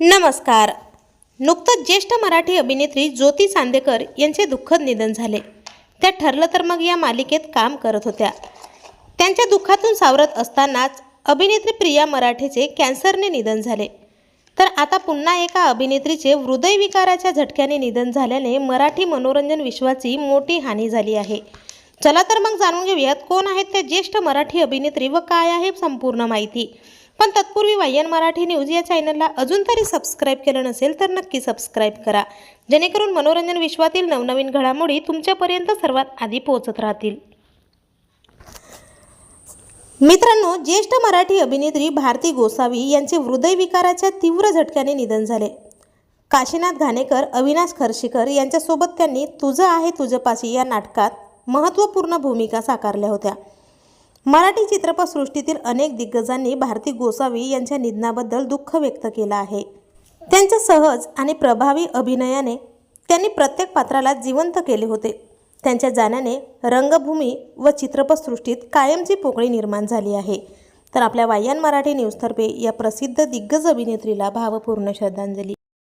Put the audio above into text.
नमस्कार. नुकतंच ज्येष्ठ मराठी अभिनेत्री ज्योती चांदेकर यांचे दुःखद निधन झाले. त्या ठरलं तर मग या मालिकेत काम करत होत्या. त्यांच्या दुःखातून सावरत असतानाच अभिनेत्री प्रिया मराठेचे कॅन्सरने निधन झाले. तर आता पुन्हा एका अभिनेत्रीचे हृदयविकाराच्या झटक्याने निधन झाल्याने मराठी मनोरंजन विश्वाची मोठी हानी झाली आहे. चला तर मग जाणून घेऊयात कोण आहेत त्या ज्येष्ठ मराठी अभिनेत्री व काय आहे संपूर्ण माहिती. पण तत्पूर्वी वायन मराठी न्यूज या चॅनलला अजून तरी सबस्क्राईब केलं नसेल तर नक्की सबस्क्राईब करा. जेणेकरून मनोरंजन विश्वातील नवनवीन घडामोडी तुमच्यापर्यंत सर्वात आधी पोहोचत राहतील. मित्रांनो ज्येष्ठ मराठी अभिनेत्री भारती गोसावी यांचे हृदयविकाराच्या तीव्र झटक्याने निधन झाले. काशीनाथ घाणेकर अविनाश खर्शीकर यांच्यासोबत त्यांनी तुझं आहे तुझपाशी या नाटकात महत्त्वपूर्ण भूमिका साकारल्या होत्या. मराठी चित्रपटसृष्टीतील अनेक दिग्गजांनी भारती गोसावी यांच्या निधनाबद्दल दुःख व्यक्त केलं आहे. त्यांच्या सहज आणि प्रभावी अभिनयाने त्यांनी प्रत्येक पात्राला जिवंत केले होते. त्यांच्या जाण्याने रंगभूमी व चित्रपटसृष्टीत कायमची पोकळी निर्माण झाली आहे. तर आपल्या वायन मराठी न्यूजतर्फे या प्रसिद्ध दिग्गज अभिनेत्रीला भावपूर्ण श्रद्धांजली.